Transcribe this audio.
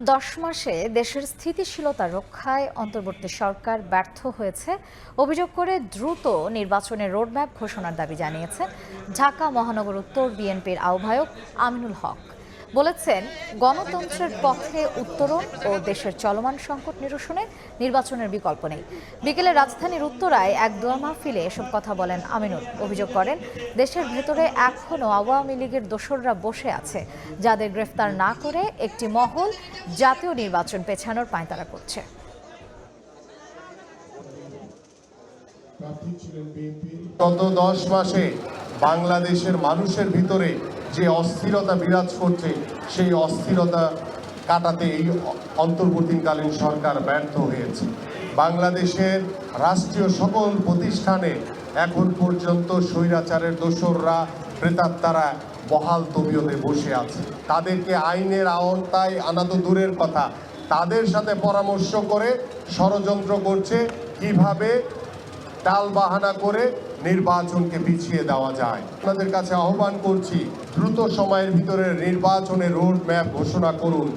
দশ মাসে দেশের স্থিতিশীলতা রক্ষায় অন্তর্বর্তী সরকার ব্যর্থ হয়েছে। অভিযোগ করে দ্রুত নির্বাচনের রোডম্যাপ ঘোষণার দাবি জানিয়েছে ঢাকা মহানগর উত্তর বিএনপির আহ্বায়ক আমিনুল হক। বলেছেন, গণতন্ত্রের পথে উত্তরণ ও দেশের চলমান সংকট নিরসনে নির্বাচনের বিকল্প নেই। বিকেলে রাজধানীর উত্তরায় এক দোয়া মাহফিলে এসব কথা বলেন আমিনুল। অভিযোগ করেন, দেশের ভেতরে এখনও আওয়ামী লীগের দোসররা বসে আছে, যাদের গ্রেফতার না করে একটি মহল জাতীয় নির্বাচন পেছানোর পায়তারা করছে। গত দশ মাসে বাংলাদেশের মানুষের ভিতরে যে অস্থিরতা বিরাজ করছে, সেই অস্থিরতা কাটাতে এই অন্তর্বর্তীকালীন সরকার ব্যর্থ হয়েছে। বাংলাদেশের রাষ্ট্রীয় সকল প্রতিষ্ঠানে এখন পর্যন্ত স্বৈরাচারের দোসররা, প্রেতাত্মারা বহাল তবিয়তে বসে আছে। তাদেরকে আইনের আওতায় আনা তো দূরের কথা। তাদের সাথে পরামর্শ করে ষড়যন্ত্র করছে। কীভাবে টাল বাহানা করে নির্বাচনকে পিছিয়ে দেওয়া যায়। আপনাদের কাছে আহ্বান করছি, দ্রুত সময়ের ভিতরে নির্বাচনের রোড ম্যাপ ঘোষণা করুন।